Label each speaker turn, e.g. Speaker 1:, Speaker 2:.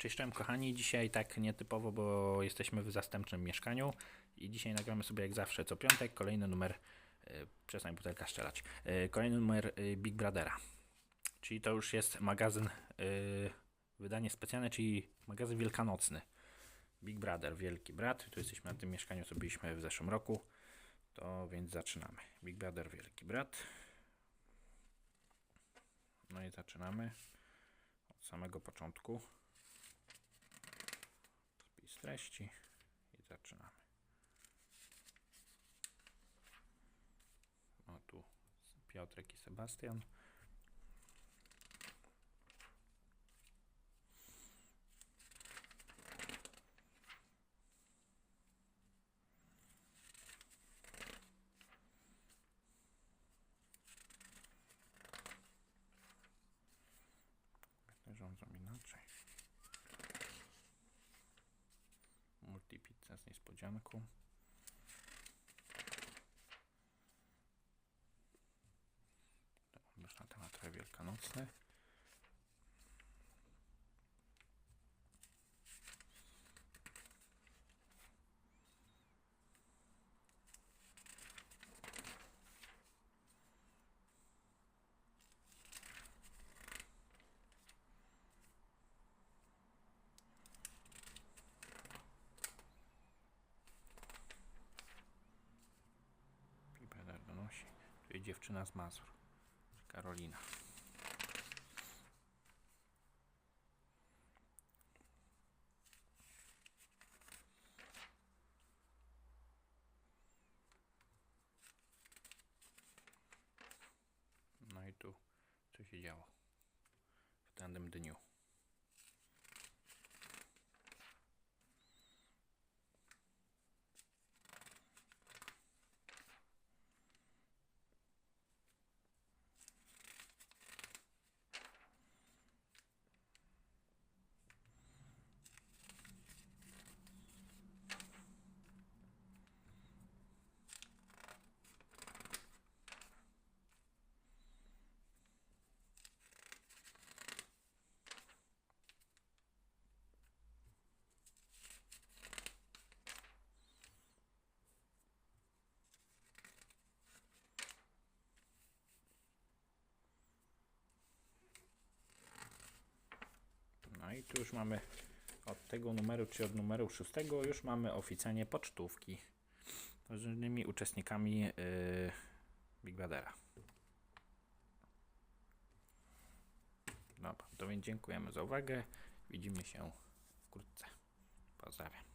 Speaker 1: Cześć, cześć kochani. Dzisiaj tak nietypowo, bo jesteśmy w zastępczym mieszkaniu i dzisiaj nagramy sobie jak zawsze co piątek kolejny numer, yy, przestań butelka strzelać, yy, kolejny numer yy, Big Brothera. Czyli to już jest magazyn, yy, wydanie specjalne, czyli magazyn wielkanocny. Big Brother, Wielki Brat. Tu jesteśmy na tym mieszkaniu, co byliśmy w zeszłym roku. To więc zaczynamy. Big Brother, Wielki Brat. No i zaczynamy od samego początku. Treści i zaczynamy. O tu Piotrek i Sebastian. Rządzą inaczej. To Już na temat wielkanocny. Piper donosi. Tu jest dziewczyna z Mazur. Karolina. No i tu co się działo w danym dniu. No i tu już mamy od tego numeru, czy od numeru szóstego, już mamy oficjalnie pocztówki z różnymi uczestnikami yy, Big Brothera. Dobra, to więc dziękujemy za uwagę. Widzimy się wkrótce. Pozdrawiam.